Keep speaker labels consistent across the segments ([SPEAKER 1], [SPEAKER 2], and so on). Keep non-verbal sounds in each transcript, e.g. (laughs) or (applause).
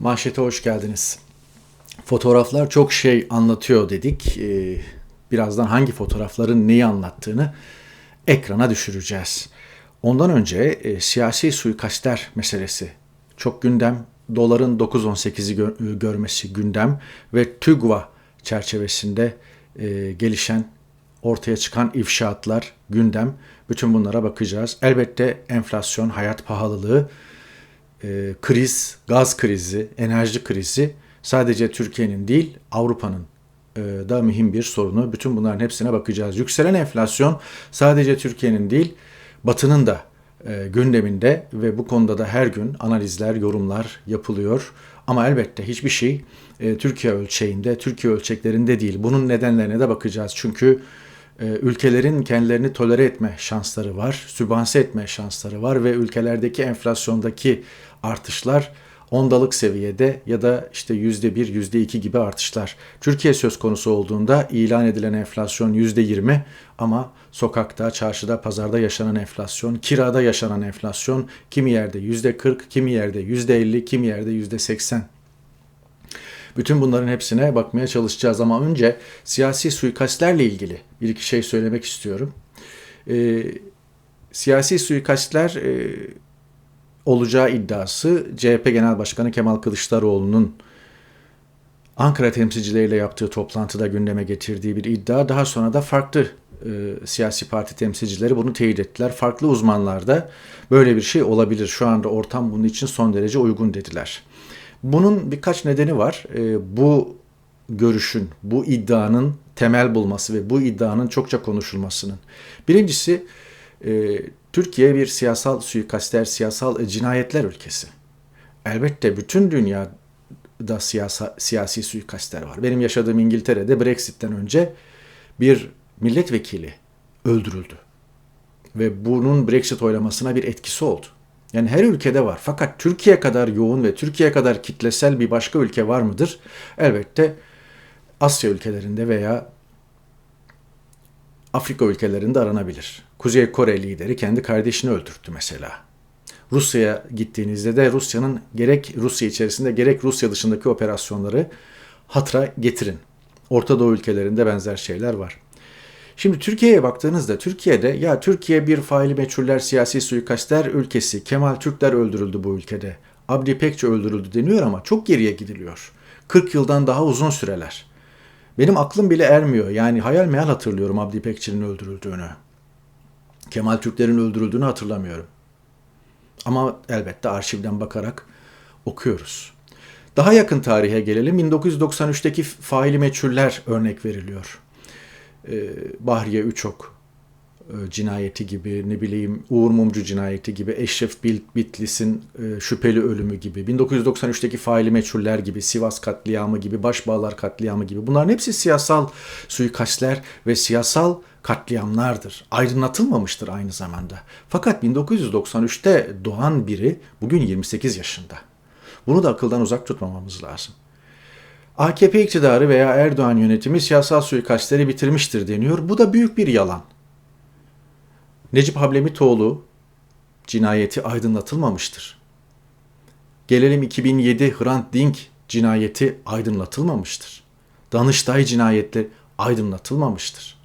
[SPEAKER 1] Manşete hoş geldiniz. Fotoğraflar çok şey anlatıyor dedik. Ee, birazdan hangi fotoğrafların neyi anlattığını ekrana düşüreceğiz. Ondan önce e, siyasi suikastler meselesi çok gündem. Doların 9.18'i gö- görmesi gündem ve TÜGVA çerçevesinde e, gelişen ortaya çıkan ifşaatlar gündem. Bütün bunlara bakacağız. Elbette enflasyon, hayat pahalılığı, e, kriz, gaz krizi, enerji krizi sadece Türkiye'nin değil Avrupa'nın e, da mühim bir sorunu. Bütün bunların hepsine bakacağız. Yükselen enflasyon sadece Türkiye'nin değil Batı'nın da e, gündeminde ve bu konuda da her gün analizler, yorumlar yapılıyor. Ama elbette hiçbir şey e, Türkiye ölçeğinde, Türkiye ölçeklerinde değil. Bunun nedenlerine de bakacağız. Çünkü e, ülkelerin kendilerini tolere etme şansları var, sübvanse etme şansları var ve ülkelerdeki enflasyondaki artışlar ondalık seviyede ya da işte yüzde bir, yüzde iki gibi artışlar. Türkiye söz konusu olduğunda ilan edilen enflasyon yüzde yirmi ama sokakta, çarşıda, pazarda yaşanan enflasyon, kirada yaşanan enflasyon kimi yerde yüzde kırk, kimi yerde yüzde elli, kimi yerde yüzde seksen. Bütün bunların hepsine bakmaya çalışacağız ama önce siyasi suikastlerle ilgili bir iki şey söylemek istiyorum. Ee, siyasi suikastler e, olacağı iddiası CHP Genel Başkanı Kemal Kılıçdaroğlu'nun Ankara temsilcileriyle yaptığı toplantıda gündeme getirdiği bir iddia. Daha sonra da farklı e, siyasi parti temsilcileri bunu teyit ettiler. Farklı uzmanlar da böyle bir şey olabilir. Şu anda ortam bunun için son derece uygun dediler. Bunun birkaç nedeni var. E, bu görüşün, bu iddianın temel bulması ve bu iddianın çokça konuşulmasının. Birincisi e, Türkiye bir siyasal suikastler, siyasal cinayetler ülkesi. Elbette bütün dünyada siyasa, siyasi suikastler var. Benim yaşadığım İngiltere'de Brexit'ten önce bir milletvekili öldürüldü. Ve bunun Brexit oylamasına bir etkisi oldu. Yani her ülkede var. Fakat Türkiye kadar yoğun ve Türkiye kadar kitlesel bir başka ülke var mıdır? Elbette Asya ülkelerinde veya Afrika ülkelerinde aranabilir. Kuzey Kore lideri kendi kardeşini öldürttü mesela. Rusya'ya gittiğinizde de Rusya'nın gerek Rusya içerisinde gerek Rusya dışındaki operasyonları hatıra getirin. Orta Doğu ülkelerinde benzer şeyler var. Şimdi Türkiye'ye baktığınızda Türkiye'de ya Türkiye bir faili meçhuller siyasi suikastler ülkesi. Kemal Türkler öldürüldü bu ülkede. Abdi Pekçi öldürüldü deniyor ama çok geriye gidiliyor. 40 yıldan daha uzun süreler. Benim aklım bile ermiyor. Yani hayal meyal hatırlıyorum Abdi İpekçi'nin öldürüldüğünü. Kemal Türkler'in öldürüldüğünü hatırlamıyorum. Ama elbette arşivden bakarak okuyoruz. Daha yakın tarihe gelelim. 1993'teki faili meçhuller örnek veriliyor. Ee, Bahriye Üçok cinayeti gibi, ne bileyim Uğur Mumcu cinayeti gibi, Eşref Bitlis'in e, şüpheli ölümü gibi, 1993'teki faili meçhuller gibi, Sivas katliamı gibi, Başbağlar katliamı gibi bunların hepsi siyasal suikastler ve siyasal katliamlardır. Aydınlatılmamıştır aynı zamanda. Fakat 1993'te doğan biri bugün 28 yaşında. Bunu da akıldan uzak tutmamamız lazım. AKP iktidarı veya Erdoğan yönetimi siyasal suikastleri bitirmiştir deniyor. Bu da büyük bir yalan. Necip Hablemitoğlu cinayeti aydınlatılmamıştır. Gelelim 2007 Hrant Dink cinayeti aydınlatılmamıştır. Danıştay cinayetleri aydınlatılmamıştır.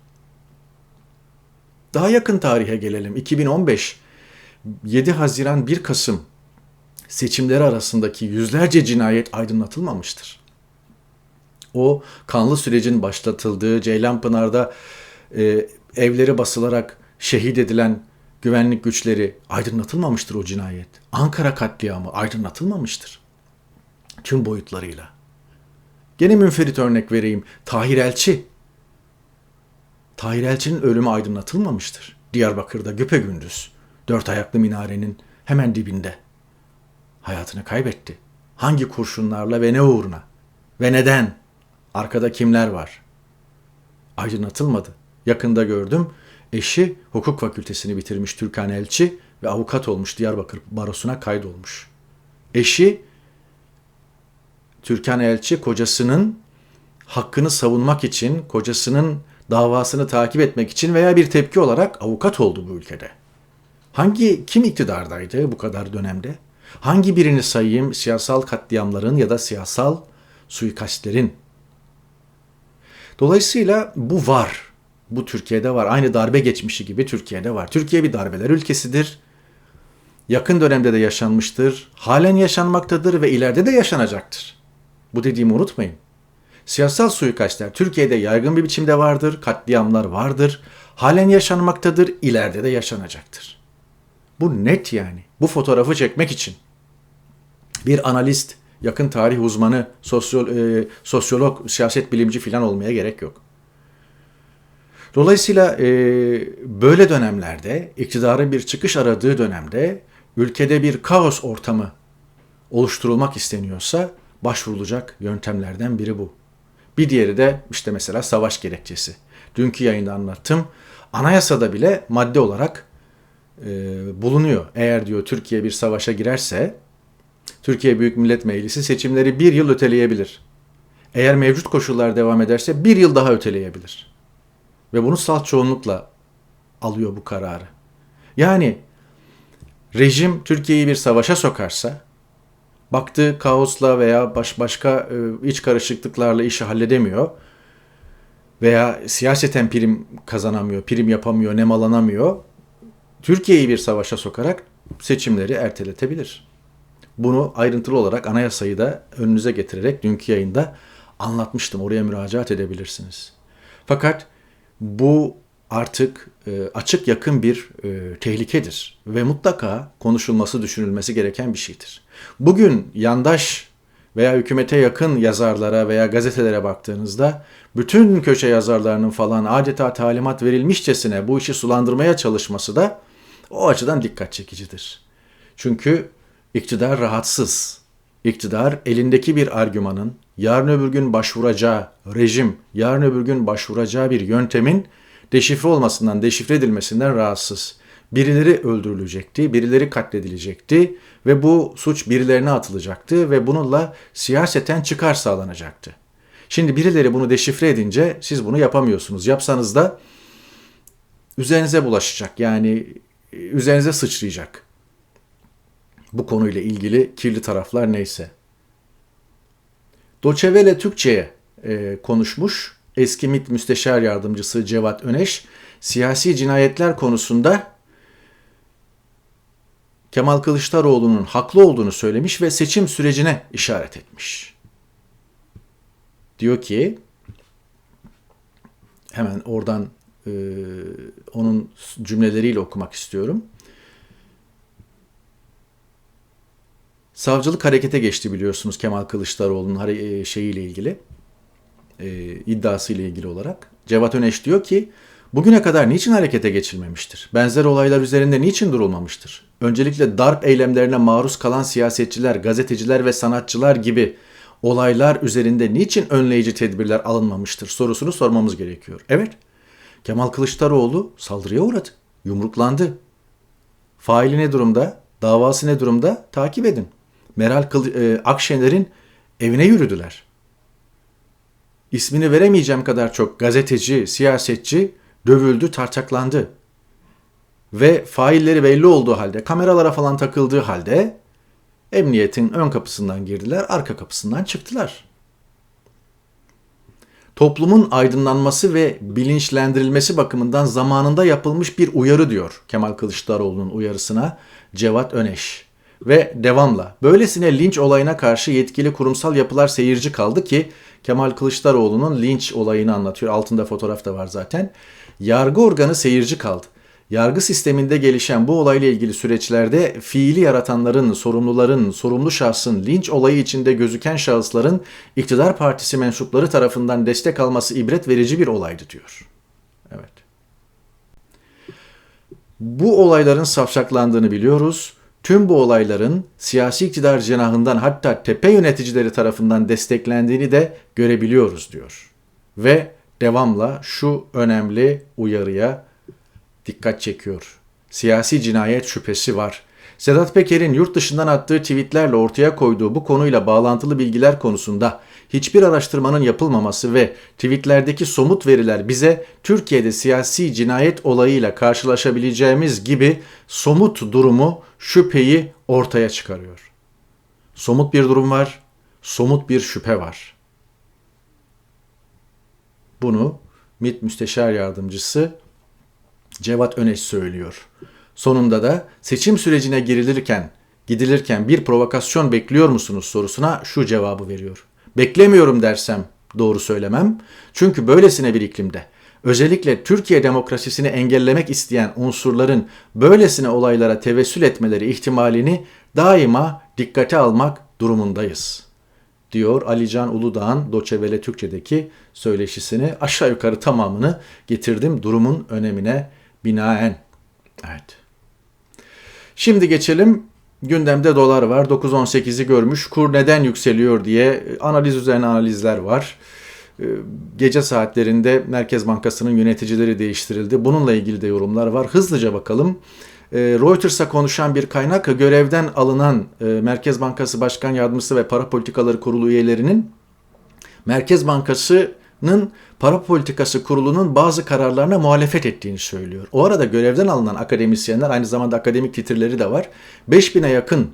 [SPEAKER 1] Daha yakın tarihe gelelim. 2015 7 Haziran 1 Kasım seçimleri arasındaki yüzlerce cinayet aydınlatılmamıştır. O kanlı sürecin başlatıldığı Ceylanpınar'da e, evleri basılarak şehit edilen güvenlik güçleri aydınlatılmamıştır o cinayet. Ankara katliamı aydınlatılmamıştır. Tüm boyutlarıyla. Gene münferit örnek vereyim. Tahir Elçi. Tahir Elçi'nin ölümü aydınlatılmamıştır. Diyarbakır'da güpegündüz. Dört ayaklı minarenin hemen dibinde. Hayatını kaybetti. Hangi kurşunlarla ve ne uğruna? Ve neden? Arkada kimler var? Aydınlatılmadı. Yakında gördüm Eşi hukuk fakültesini bitirmiş Türkan Elçi ve avukat olmuş Diyarbakır Barosu'na kaydolmuş. Eşi Türkan Elçi kocasının hakkını savunmak için, kocasının davasını takip etmek için veya bir tepki olarak avukat oldu bu ülkede. Hangi kim iktidardaydı bu kadar dönemde? Hangi birini sayayım siyasal katliamların ya da siyasal suikastlerin? Dolayısıyla bu var. Bu Türkiye'de var. Aynı darbe geçmişi gibi Türkiye'de var. Türkiye bir darbeler ülkesidir. Yakın dönemde de yaşanmıştır. Halen yaşanmaktadır ve ileride de yaşanacaktır. Bu dediğimi unutmayın. Siyasal suikastler Türkiye'de yaygın bir biçimde vardır, katliamlar vardır, halen yaşanmaktadır, ileride de yaşanacaktır. Bu net yani. Bu fotoğrafı çekmek için bir analist, yakın tarih uzmanı, sosyol, e, sosyolog, siyaset bilimci falan olmaya gerek yok. Dolayısıyla e, böyle dönemlerde, iktidarın bir çıkış aradığı dönemde ülkede bir kaos ortamı oluşturulmak isteniyorsa başvurulacak yöntemlerden biri bu. Bir diğeri de işte mesela savaş gerekçesi. Dünkü yayında anlattım. Anayasada bile madde olarak e, bulunuyor. Eğer diyor Türkiye bir savaşa girerse Türkiye Büyük Millet Meclisi seçimleri bir yıl öteleyebilir. Eğer mevcut koşullar devam ederse bir yıl daha öteleyebilir. Ve bunu salt çoğunlukla alıyor bu kararı. Yani rejim Türkiye'yi bir savaşa sokarsa baktığı kaosla veya baş başka e, iç karışıklıklarla işi halledemiyor veya siyaseten prim kazanamıyor, prim yapamıyor, nemalanamıyor. Türkiye'yi bir savaşa sokarak seçimleri erteletebilir. Bunu ayrıntılı olarak anayasayı da önünüze getirerek dünkü yayında anlatmıştım. Oraya müracaat edebilirsiniz. Fakat bu artık e, açık yakın bir e, tehlikedir ve mutlaka konuşulması, düşünülmesi gereken bir şeydir. Bugün yandaş veya hükümete yakın yazarlara veya gazetelere baktığınızda bütün köşe yazarlarının falan adeta talimat verilmişçesine bu işi sulandırmaya çalışması da o açıdan dikkat çekicidir. Çünkü iktidar rahatsız. İktidar elindeki bir argümanın yarın öbür gün başvuracağı rejim, yarın öbür gün başvuracağı bir yöntemin deşifre olmasından, deşifre edilmesinden rahatsız. Birileri öldürülecekti, birileri katledilecekti ve bu suç birilerine atılacaktı ve bununla siyaseten çıkar sağlanacaktı. Şimdi birileri bunu deşifre edince siz bunu yapamıyorsunuz. Yapsanız da üzerinize bulaşacak. Yani üzerinize sıçrayacak. Bu konuyla ilgili kirli taraflar neyse. Doçevele Türkçe'ye e, konuşmuş eski MİT Müsteşar Yardımcısı Cevat Öneş siyasi cinayetler konusunda Kemal Kılıçdaroğlu'nun haklı olduğunu söylemiş ve seçim sürecine işaret etmiş. Diyor ki hemen oradan e, onun cümleleriyle okumak istiyorum. Savcılık harekete geçti biliyorsunuz Kemal Kılıçdaroğlu'nun e, şeyiyle ilgili, e, iddiasıyla ilgili olarak. Cevat Öneş diyor ki, bugüne kadar niçin harekete geçilmemiştir? Benzer olaylar üzerinde niçin durulmamıştır? Öncelikle darp eylemlerine maruz kalan siyasetçiler, gazeteciler ve sanatçılar gibi olaylar üzerinde niçin önleyici tedbirler alınmamıştır sorusunu sormamız gerekiyor. Evet, Kemal Kılıçdaroğlu saldırıya uğradı, yumruklandı. Faili ne durumda, davası ne durumda takip edin. Meral e, Akşener'in evine yürüdüler. İsmini veremeyeceğim kadar çok gazeteci, siyasetçi dövüldü, tartaklandı. Ve failleri belli olduğu halde, kameralara falan takıldığı halde emniyetin ön kapısından girdiler, arka kapısından çıktılar. Toplumun aydınlanması ve bilinçlendirilmesi bakımından zamanında yapılmış bir uyarı diyor Kemal Kılıçdaroğlu'nun uyarısına Cevat Öneş ve devamla. Böylesine linç olayına karşı yetkili kurumsal yapılar seyirci kaldı ki Kemal Kılıçdaroğlu'nun linç olayını anlatıyor. Altında fotoğraf da var zaten. Yargı organı seyirci kaldı. Yargı sisteminde gelişen bu olayla ilgili süreçlerde fiili yaratanların, sorumluların, sorumlu şahsın, linç olayı içinde gözüken şahısların iktidar partisi mensupları tarafından destek alması ibret verici bir olaydı diyor. Evet. Bu olayların safsaklandığını biliyoruz tüm bu olayların siyasi iktidar cenahından hatta tepe yöneticileri tarafından desteklendiğini de görebiliyoruz diyor. Ve devamla şu önemli uyarıya dikkat çekiyor. Siyasi cinayet şüphesi var. Sedat Peker'in yurt dışından attığı tweetlerle ortaya koyduğu bu konuyla bağlantılı bilgiler konusunda hiçbir araştırmanın yapılmaması ve tweetlerdeki somut veriler bize Türkiye'de siyasi cinayet olayıyla karşılaşabileceğimiz gibi somut durumu, şüpheyi ortaya çıkarıyor. Somut bir durum var, somut bir şüphe var. Bunu MİT Müsteşar Yardımcısı Cevat Öneş söylüyor. Sonunda da seçim sürecine girilirken, gidilirken bir provokasyon bekliyor musunuz sorusuna şu cevabı veriyor. Beklemiyorum dersem doğru söylemem. Çünkü böylesine bir iklimde özellikle Türkiye demokrasisini engellemek isteyen unsurların böylesine olaylara tevessül etmeleri ihtimalini daima dikkate almak durumundayız diyor Alican Uludağ'ın Doçevele Türkçe'deki söyleşisini aşağı yukarı tamamını getirdim durumun önemine binaen. Evet. Şimdi geçelim gündemde dolar var 9.18'i görmüş kur neden yükseliyor diye analiz üzerine analizler var. Ee, gece saatlerinde Merkez Bankası'nın yöneticileri değiştirildi. Bununla ilgili de yorumlar var. Hızlıca bakalım. Ee, Reuters'a konuşan bir kaynak görevden alınan e, Merkez Bankası Başkan Yardımcısı ve Para Politikaları Kurulu üyelerinin Merkez Bankası'nın Para Politikası Kurulu'nun bazı kararlarına muhalefet ettiğini söylüyor. O arada görevden alınan akademisyenler aynı zamanda akademik titirleri de var. 5000'e yakın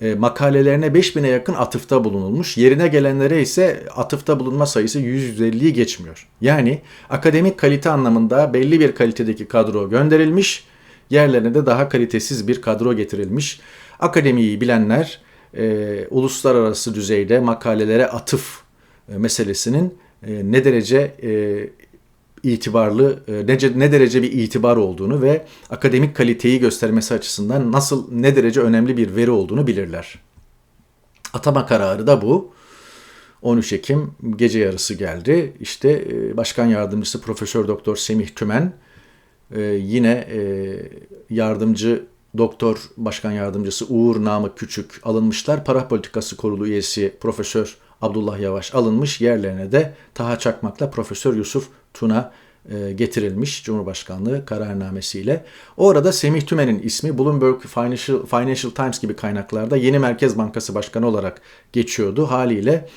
[SPEAKER 1] e, makalelerine 5000'e yakın atıfta bulunulmuş. Yerine gelenlere ise atıfta bulunma sayısı 150'yi geçmiyor. Yani akademik kalite anlamında belli bir kalitedeki kadro gönderilmiş. Yerlerine de daha kalitesiz bir kadro getirilmiş. Akademiyi bilenler e, uluslararası düzeyde makalelere atıf e, meselesinin e, ne derece e, itibarlı, e, ne, ne derece bir itibar olduğunu ve akademik kaliteyi göstermesi açısından nasıl, ne derece önemli bir veri olduğunu bilirler. Atama kararı da bu. 13 Ekim gece yarısı geldi. İşte Başkan Yardımcısı Profesör Doktor Semih Tümen yine yardımcı Doktor Başkan Yardımcısı Uğur Namık Küçük alınmışlar. Para Politikası Kurulu üyesi Profesör Abdullah Yavaş alınmış. Yerlerine de Taha Çakmak'la Profesör Yusuf Tuna e, getirilmiş Cumhurbaşkanlığı kararnamesiyle. Orada Semih Tümen'in ismi Bloomberg Financial, Financial Times gibi kaynaklarda yeni Merkez Bankası Başkanı olarak geçiyordu. Haliyle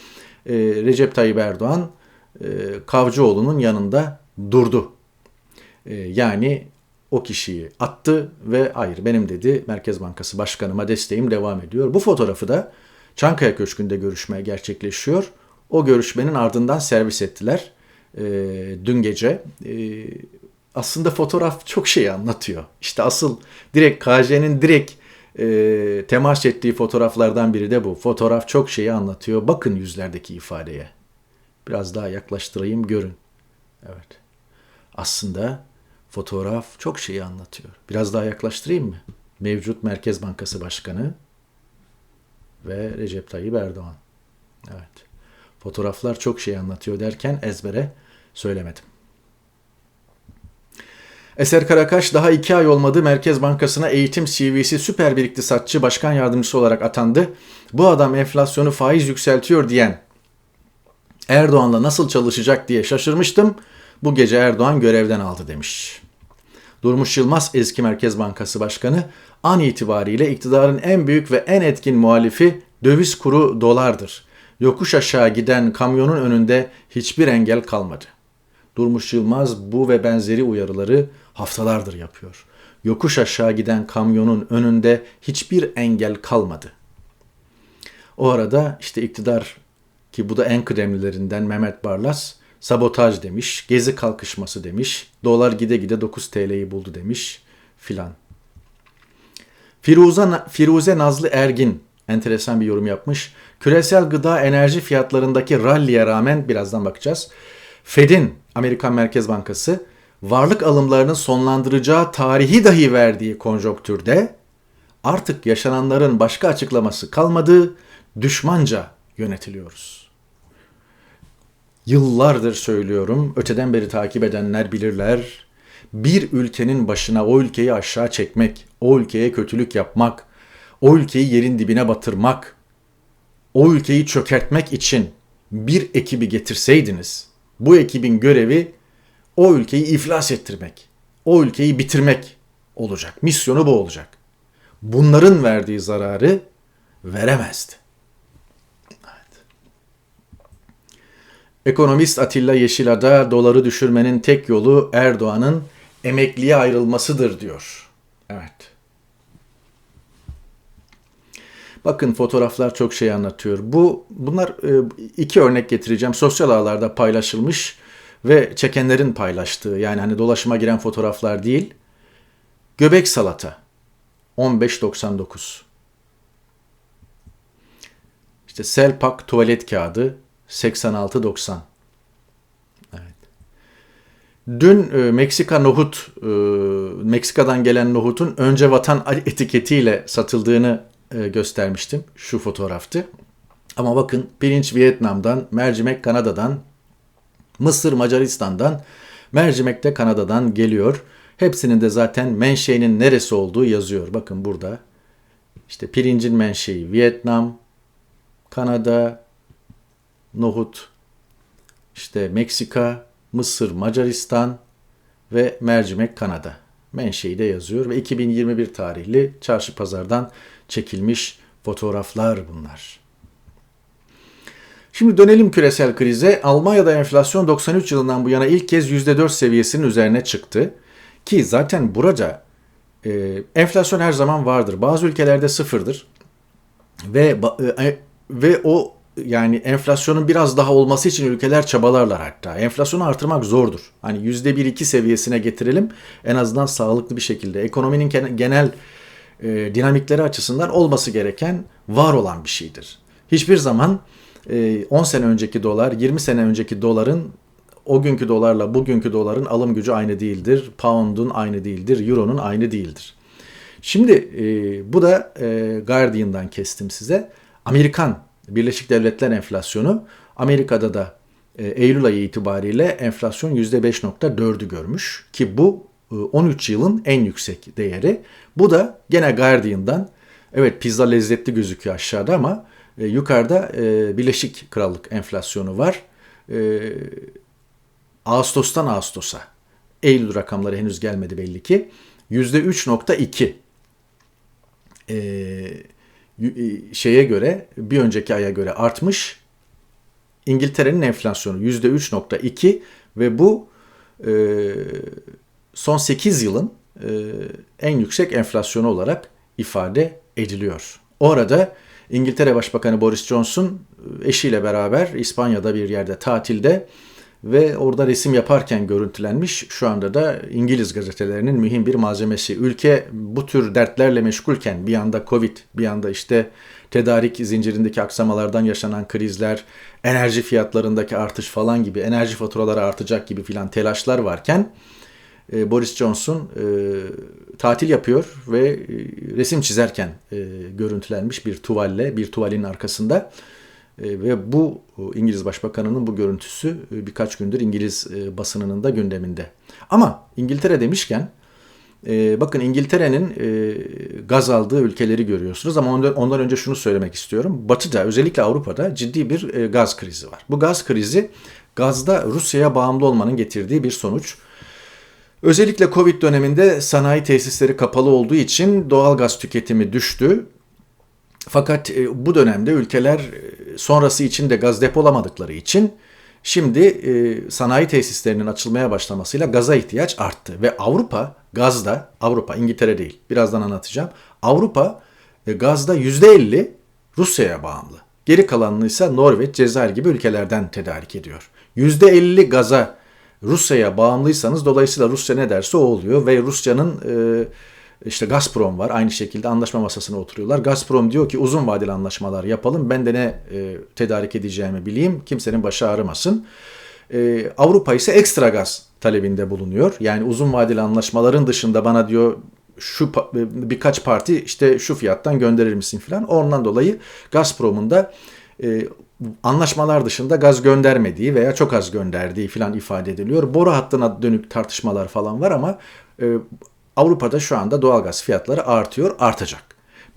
[SPEAKER 1] e, Recep Tayyip Erdoğan e, Kavcıoğlu'nun yanında durdu. Yani o kişiyi attı ve hayır benim dedi Merkez Bankası Başkanıma desteğim devam ediyor. Bu fotoğrafı da Çankaya Köşkü'nde görüşme gerçekleşiyor. O görüşmenin ardından servis ettiler e, dün gece. E, aslında fotoğraf çok şey anlatıyor. İşte asıl direkt KJ'nin direkt e, temas ettiği fotoğraflardan biri de bu. Fotoğraf çok şeyi anlatıyor. Bakın yüzlerdeki ifadeye. Biraz daha yaklaştırayım görün. Evet. Aslında fotoğraf çok şeyi anlatıyor. Biraz daha yaklaştırayım mı? Mevcut Merkez Bankası Başkanı ve Recep Tayyip Erdoğan. Evet. Fotoğraflar çok şey anlatıyor derken ezbere söylemedim. Eser Karakaş daha iki ay olmadı Merkez Bankası'na eğitim CV'si süper bir iktisatçı başkan yardımcısı olarak atandı. Bu adam enflasyonu faiz yükseltiyor diyen Erdoğan'la nasıl çalışacak diye şaşırmıştım. Bu gece Erdoğan görevden aldı demiş. Durmuş Yılmaz eski Merkez Bankası Başkanı an itibariyle iktidarın en büyük ve en etkin muhalifi döviz kuru dolardır. Yokuş aşağı giden kamyonun önünde hiçbir engel kalmadı. Durmuş Yılmaz bu ve benzeri uyarıları haftalardır yapıyor. Yokuş aşağı giden kamyonun önünde hiçbir engel kalmadı. O arada işte iktidar ki bu da en kıdemlilerinden Mehmet Barlas sabotaj demiş, gezi kalkışması demiş, dolar gide gide 9 TL'yi buldu demiş filan. Firuze, Firuze Nazlı Ergin enteresan bir yorum yapmış. Küresel gıda enerji fiyatlarındaki ralliye rağmen birazdan bakacağız. Fed'in Amerikan Merkez Bankası varlık alımlarını sonlandıracağı tarihi dahi verdiği konjonktürde artık yaşananların başka açıklaması kalmadığı düşmanca yönetiliyoruz. Yıllardır söylüyorum, öteden beri takip edenler bilirler. Bir ülkenin başına o ülkeyi aşağı çekmek, o ülkeye kötülük yapmak, o ülkeyi yerin dibine batırmak, o ülkeyi çökertmek için bir ekibi getirseydiniz, bu ekibin görevi o ülkeyi iflas ettirmek, o ülkeyi bitirmek olacak. Misyonu bu olacak. Bunların verdiği zararı veremezdi. Ekonomist Atilla Yeşilada doları düşürmenin tek yolu Erdoğan'ın emekliye ayrılmasıdır diyor. Evet. Bakın fotoğraflar çok şey anlatıyor. Bu bunlar e, iki örnek getireceğim. Sosyal ağlarda paylaşılmış ve çekenlerin paylaştığı yani hani dolaşıma giren fotoğraflar değil. Göbek salata 15.99. İşte Selpak tuvalet kağıdı 86.90. Dün e, Meksika nohut, e, Meksika'dan gelen nohutun önce vatan etiketiyle satıldığını e, göstermiştim. Şu fotoğraftı. Ama bakın pirinç Vietnam'dan, mercimek Kanada'dan, mısır Macaristan'dan, mercimek de Kanada'dan geliyor. Hepsinin de zaten menşeinin neresi olduğu yazıyor. Bakın burada. İşte pirincin menşei Vietnam, Kanada, nohut, işte Meksika, Mısır, Macaristan ve mercimek Kanada. Menşei de yazıyor ve 2021 tarihli çarşı pazardan çekilmiş fotoğraflar bunlar. Şimdi dönelim küresel krize. Almanya'da enflasyon 93 yılından bu yana ilk kez %4 seviyesinin üzerine çıktı. Ki zaten burada e, enflasyon her zaman vardır. Bazı ülkelerde sıfırdır. Ve e, ve o yani enflasyonun biraz daha olması için ülkeler çabalarlar hatta. Enflasyonu artırmak zordur. Hani %1-2 seviyesine getirelim en azından sağlıklı bir şekilde. Ekonominin genel e, dinamikleri açısından olması gereken var olan bir şeydir. Hiçbir zaman e, 10 sene önceki dolar, 20 sene önceki doların o günkü dolarla bugünkü doların alım gücü aynı değildir. Pound'un aynı değildir. Euro'nun aynı değildir. Şimdi e, bu da e, Guardian'dan kestim size. Amerikan Birleşik Devletler enflasyonu Amerika'da da e, Eylül ayı itibariyle enflasyon %5.4'ü görmüş ki bu 13 e, yılın en yüksek değeri. Bu da gene Guardian'dan evet pizza lezzetli gözüküyor aşağıda ama e, yukarıda Birleşik Krallık enflasyonu var. Ağustos'tan Ağustos'a. Eylül rakamları henüz gelmedi belli ki. %3.2. Ee, şeye göre bir önceki aya göre artmış. İngiltere'nin enflasyonu %3.2 ve bu e, son 8 yılın e, en yüksek enflasyonu olarak ifade ediliyor. Orada İngiltere Başbakanı Boris Johnson eşiyle beraber İspanya'da bir yerde tatilde ve orada resim yaparken görüntülenmiş. Şu anda da İngiliz gazetelerinin mühim bir malzemesi. Ülke bu tür dertlerle meşgulken bir yanda Covid, bir yanda işte tedarik zincirindeki aksamalardan yaşanan krizler, enerji fiyatlarındaki artış falan gibi, enerji faturaları artacak gibi filan telaşlar varken e, Boris Johnson e, tatil yapıyor ve e, resim çizerken e, görüntülenmiş bir tuvalle, bir tuvalin arkasında ve bu İngiliz Başbakanı'nın bu görüntüsü e, birkaç gündür İngiliz e, basınının da gündeminde. Ama İngiltere demişken bakın İngiltere'nin gaz aldığı ülkeleri görüyorsunuz ama ondan önce şunu söylemek istiyorum. Batı'da özellikle Avrupa'da ciddi bir gaz krizi var. Bu gaz krizi gazda Rusya'ya bağımlı olmanın getirdiği bir sonuç. Özellikle Covid döneminde sanayi tesisleri kapalı olduğu için doğal gaz tüketimi düştü fakat e, bu dönemde ülkeler e, sonrası için de gaz depolamadıkları için şimdi e, sanayi tesislerinin açılmaya başlamasıyla gaza ihtiyaç arttı. Ve Avrupa gazda, Avrupa İngiltere değil birazdan anlatacağım. Avrupa gazda %50 Rusya'ya bağımlı. Geri kalanını ise Norveç, Cezayir gibi ülkelerden tedarik ediyor. %50 gaza Rusya'ya bağımlıysanız dolayısıyla Rusya ne derse o oluyor ve Rusya'nın e, işte Gazprom var. Aynı şekilde anlaşma masasına oturuyorlar. Gazprom diyor ki uzun vadeli anlaşmalar yapalım. Ben de ne e, tedarik edeceğimi bileyim. Kimsenin başı ağrımasın. E, Avrupa ise ekstra gaz talebinde bulunuyor. Yani uzun vadeli anlaşmaların dışında bana diyor şu e, birkaç parti işte şu fiyattan gönderir misin filan. Ondan dolayı Gazprom'un da e, anlaşmalar dışında gaz göndermediği veya çok az gönderdiği filan ifade ediliyor. Boru hattına dönük tartışmalar falan var ama e, Avrupa'da şu anda doğalgaz fiyatları artıyor, artacak.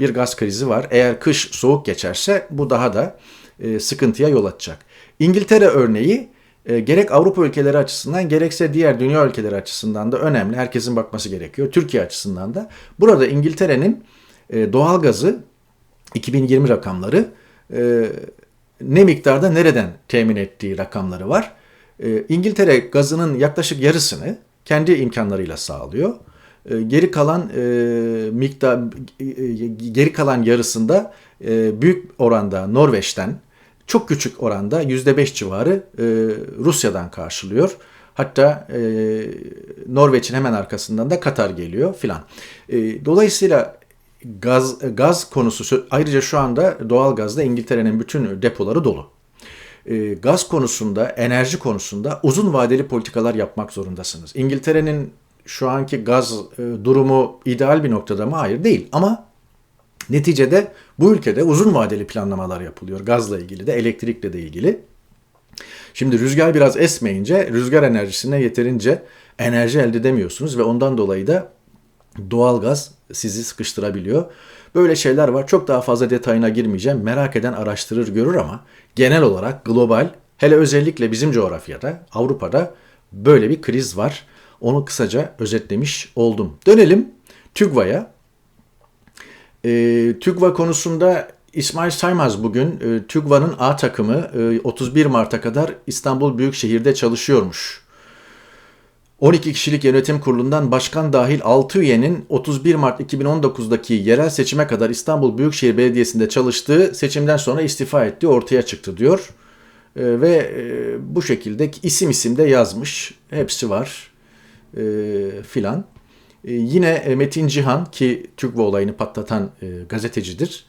[SPEAKER 1] Bir gaz krizi var. Eğer kış soğuk geçerse bu daha da e, sıkıntıya yol açacak. İngiltere örneği e, gerek Avrupa ülkeleri açısından gerekse diğer dünya ülkeleri açısından da önemli. Herkesin bakması gerekiyor. Türkiye açısından da. Burada İngiltere'nin e, doğalgazı 2020 rakamları e, ne miktarda nereden temin ettiği rakamları var. İngiltere gazının yaklaşık yarısını kendi imkanlarıyla sağlıyor. E, geri kalan e, miktar e, geri kalan yarısında e, büyük oranda Norveç'ten çok küçük oranda %5 civarı e, Rusya'dan karşılıyor. Hatta e, Norveç'in hemen arkasından da Katar geliyor filan. E, dolayısıyla gaz gaz konusu ayrıca şu anda doğal gazda İngiltere'nin bütün depoları dolu. E, gaz konusunda, enerji konusunda uzun vadeli politikalar yapmak zorundasınız. İngiltere'nin şu anki gaz e, durumu ideal bir noktada mı? Hayır değil. Ama neticede bu ülkede uzun vadeli planlamalar yapılıyor. Gazla ilgili de, elektrikle de ilgili. Şimdi rüzgar biraz esmeyince rüzgar enerjisine yeterince enerji elde edemiyorsunuz ve ondan dolayı da doğal gaz sizi sıkıştırabiliyor. Böyle şeyler var. Çok daha fazla detayına girmeyeceğim. Merak eden araştırır görür ama genel olarak global hele özellikle bizim coğrafyada Avrupa'da böyle bir kriz var. Onu kısaca özetlemiş oldum. Dönelim TÜGVA'ya. E, TÜGVA konusunda İsmail Saymaz bugün e, TÜGVA'nın A takımı e, 31 Mart'a kadar İstanbul Büyükşehir'de çalışıyormuş. 12 kişilik yönetim kurulundan başkan dahil 6 üyenin 31 Mart 2019'daki yerel seçime kadar İstanbul Büyükşehir Belediyesi'nde çalıştığı seçimden sonra istifa ettiği ortaya çıktı diyor. E, ve e, bu şekilde isim isim de yazmış. Hepsi var e, filan. E, yine Metin Cihan ki TÜGVA olayını patlatan e, gazetecidir.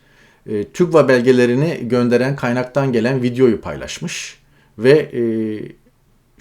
[SPEAKER 1] E, TÜGVA belgelerini gönderen kaynaktan gelen videoyu paylaşmış. Ve e,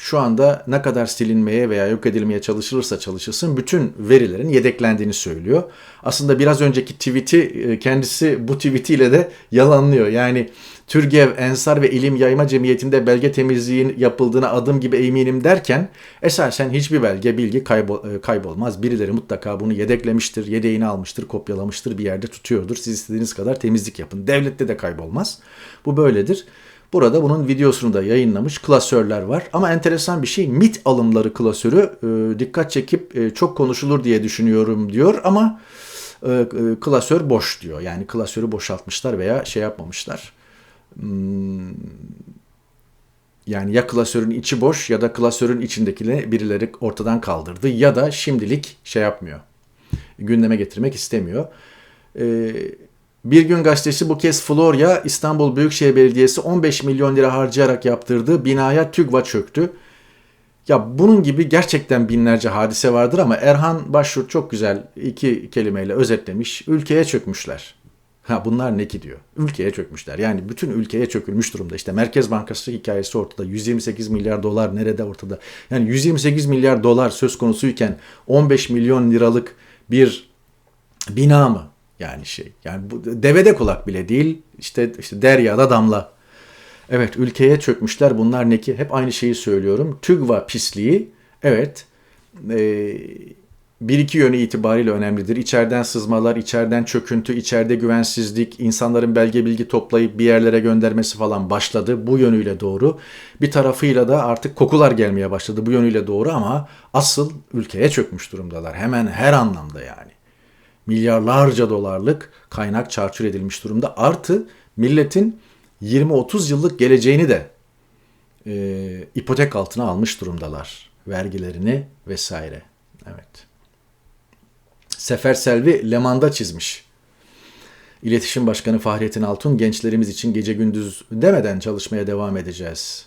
[SPEAKER 1] şu anda ne kadar silinmeye veya yok edilmeye çalışılırsa çalışılsın bütün verilerin yedeklendiğini söylüyor. Aslında biraz önceki tweet'i e, kendisi bu tweetiyle de yalanlıyor. Yani Türgev, Ensar ve İlim Yayma Cemiyeti'nde belge temizliğin yapıldığına adım gibi eminim derken esasen hiçbir belge, bilgi e, kaybolmaz. Birileri mutlaka bunu yedeklemiştir, yedeğini almıştır, kopyalamıştır, bir yerde tutuyordur. Siz istediğiniz kadar temizlik yapın. Devlette de kaybolmaz. Bu böyledir. Burada bunun videosunu da yayınlamış klasörler var. Ama enteresan bir şey MIT alımları klasörü e, dikkat çekip e, çok konuşulur diye düşünüyorum diyor ama e, e, klasör boş diyor. Yani klasörü boşaltmışlar veya şey yapmamışlar. Hmm, yani ya klasörün içi boş ya da klasörün içindekini birileri ortadan kaldırdı ya da şimdilik şey yapmıyor. Gündeme getirmek istemiyor. Eee bir gün gazetesi bu kez Florya İstanbul Büyükşehir Belediyesi 15 milyon lira harcayarak yaptırdığı binaya TÜGVA çöktü. Ya bunun gibi gerçekten binlerce hadise vardır ama Erhan Başvur çok güzel iki kelimeyle özetlemiş. Ülkeye çökmüşler. Ha bunlar ne ki diyor. Ülkeye çökmüşler. Yani bütün ülkeye çökülmüş durumda. İşte Merkez Bankası hikayesi ortada. 128 milyar dolar nerede ortada? Yani 128 milyar dolar söz konusuyken 15 milyon liralık bir bina mı? Yani şey yani bu devede kulak bile değil işte işte deryada damla. Evet ülkeye çökmüşler bunlar ne ki? Hep aynı şeyi söylüyorum. TÜGVA pisliği evet e, bir iki yönü itibariyle önemlidir. İçeriden sızmalar, içeriden çöküntü, içeride güvensizlik, insanların belge bilgi toplayıp bir yerlere göndermesi falan başladı. Bu yönüyle doğru. Bir tarafıyla da artık kokular gelmeye başladı. Bu yönüyle doğru ama asıl ülkeye çökmüş durumdalar. Hemen her anlamda yani milyarlarca dolarlık kaynak çarçur edilmiş durumda. Artı milletin 20-30 yıllık geleceğini de e, ipotek altına almış durumdalar. Vergilerini vesaire. Evet. Sefer Selvi Leman'da çizmiş. İletişim Başkanı Fahrettin Altun gençlerimiz için gece gündüz demeden çalışmaya devam edeceğiz.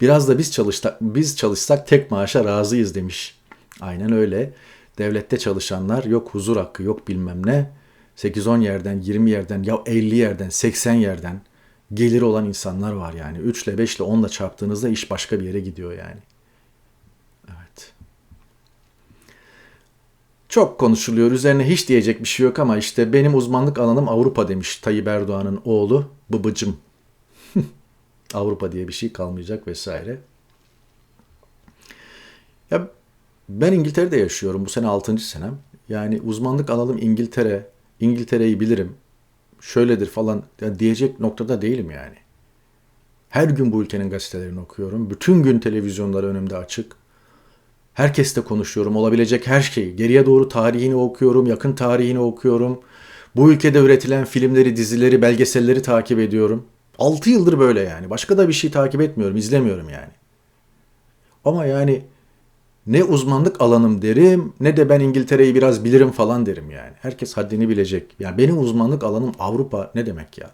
[SPEAKER 1] Biraz da biz çalışsak, biz çalışsak tek maaşa razıyız demiş. Aynen öyle. Devlette çalışanlar yok huzur hakkı yok bilmem ne. 8-10 yerden 20 yerden ya 50 yerden 80 yerden gelir olan insanlar var yani. 3 ile 5 ile 10 ile çarptığınızda iş başka bir yere gidiyor yani. Evet. Çok konuşuluyor. Üzerine hiç diyecek bir şey yok ama işte benim uzmanlık alanım Avrupa demiş Tayyip Erdoğan'ın oğlu Bıbıcım. (laughs) Avrupa diye bir şey kalmayacak vesaire. Ya ben İngiltere'de yaşıyorum. Bu sene 6. senem. Yani uzmanlık alalım İngiltere. İngiltere'yi bilirim. Şöyledir falan diyecek noktada değilim yani. Her gün bu ülkenin gazetelerini okuyorum. Bütün gün televizyonlar önümde açık. Herkesle konuşuyorum. Olabilecek her şeyi. Geriye doğru tarihini okuyorum. Yakın tarihini okuyorum. Bu ülkede üretilen filmleri, dizileri, belgeselleri takip ediyorum. 6 yıldır böyle yani. Başka da bir şey takip etmiyorum, izlemiyorum yani. Ama yani ne uzmanlık alanım derim ne de ben İngiltere'yi biraz bilirim falan derim yani. Herkes haddini bilecek. Yani benim uzmanlık alanım Avrupa ne demek ya?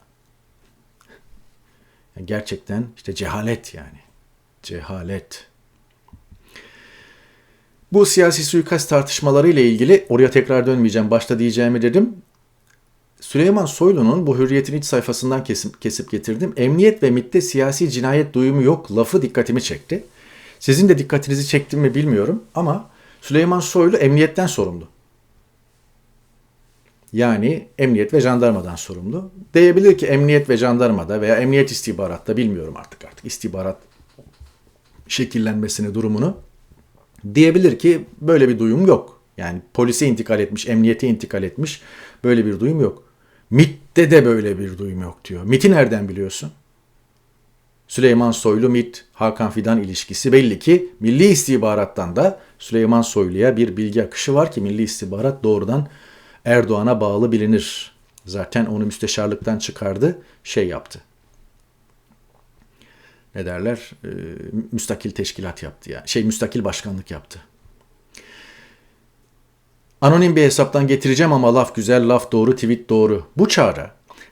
[SPEAKER 1] Yani gerçekten işte cehalet yani. Cehalet. Bu siyasi suikast tartışmaları ile ilgili oraya tekrar dönmeyeceğim. Başta diyeceğimi dedim. Süleyman Soylu'nun bu Hürriyet'in iç sayfasından kesip, kesip getirdim. Emniyet ve MİT'te siyasi cinayet duyumu yok lafı dikkatimi çekti. Sizin de dikkatinizi çektim mi bilmiyorum ama Süleyman Soylu emniyetten sorumlu. Yani emniyet ve jandarmadan sorumlu. Diyebilir ki emniyet ve jandarmada veya emniyet istihbaratta bilmiyorum artık artık istihbarat şekillenmesini durumunu diyebilir ki böyle bir duyum yok. Yani polise intikal etmiş, emniyete intikal etmiş böyle bir duyum yok. MIT'te de böyle bir duyum yok diyor. MIT'i nereden biliyorsun? Süleyman Soylu MIT Hakan Fidan ilişkisi belli ki Milli İstihbarat'tan da Süleyman Soylu'ya bir bilgi akışı var ki Milli İstihbarat doğrudan Erdoğan'a bağlı bilinir. Zaten onu müsteşarlıktan çıkardı, şey yaptı. Ne derler? E, müstakil teşkilat yaptı ya. Şey müstakil başkanlık yaptı. Anonim bir hesaptan getireceğim ama laf güzel, laf doğru, tweet doğru. Bu çağrı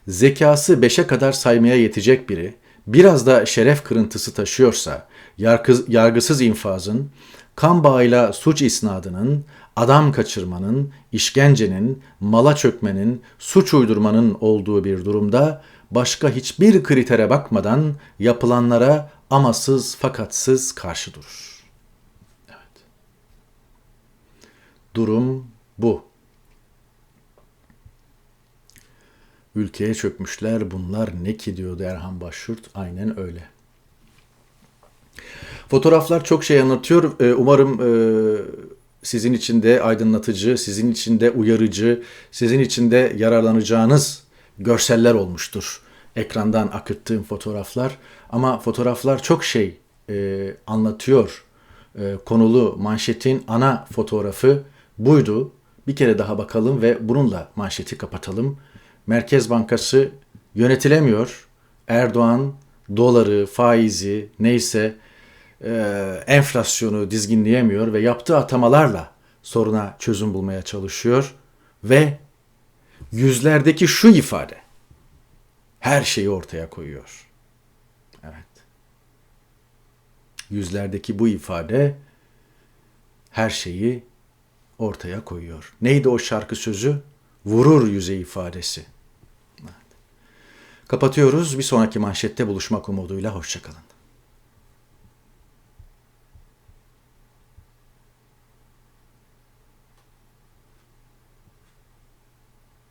[SPEAKER 1] zekası 5'e kadar saymaya yetecek biri biraz da şeref kırıntısı taşıyorsa yargı, yargısız infazın, kan bağıyla suç isnadının, adam kaçırmanın, işkencenin, mala çökmenin, suç uydurmanın olduğu bir durumda başka hiçbir kritere bakmadan yapılanlara amasız fakatsız karşı durur. Evet. Durum bu. Ülkeye çökmüşler bunlar ne ki diyordu Erhan Başyurt. Aynen öyle. Fotoğraflar çok şey anlatıyor. Ee, umarım e, sizin için de aydınlatıcı, sizin için de uyarıcı, sizin için de yararlanacağınız görseller olmuştur. Ekrandan akıttığım fotoğraflar. Ama fotoğraflar çok şey e, anlatıyor. E, konulu manşetin ana fotoğrafı buydu. Bir kere daha bakalım ve bununla manşeti kapatalım. Merkez Bankası yönetilemiyor. Erdoğan doları, faizi neyse e, enflasyonu dizginleyemiyor ve yaptığı atamalarla soruna çözüm bulmaya çalışıyor ve yüzlerdeki şu ifade her şeyi ortaya koyuyor. Evet. Yüzlerdeki bu ifade her şeyi ortaya koyuyor. Neydi o şarkı sözü? Vurur yüze ifadesi. Evet. Kapatıyoruz. Bir sonraki manşette buluşmak umuduyla. Hoşçakalın.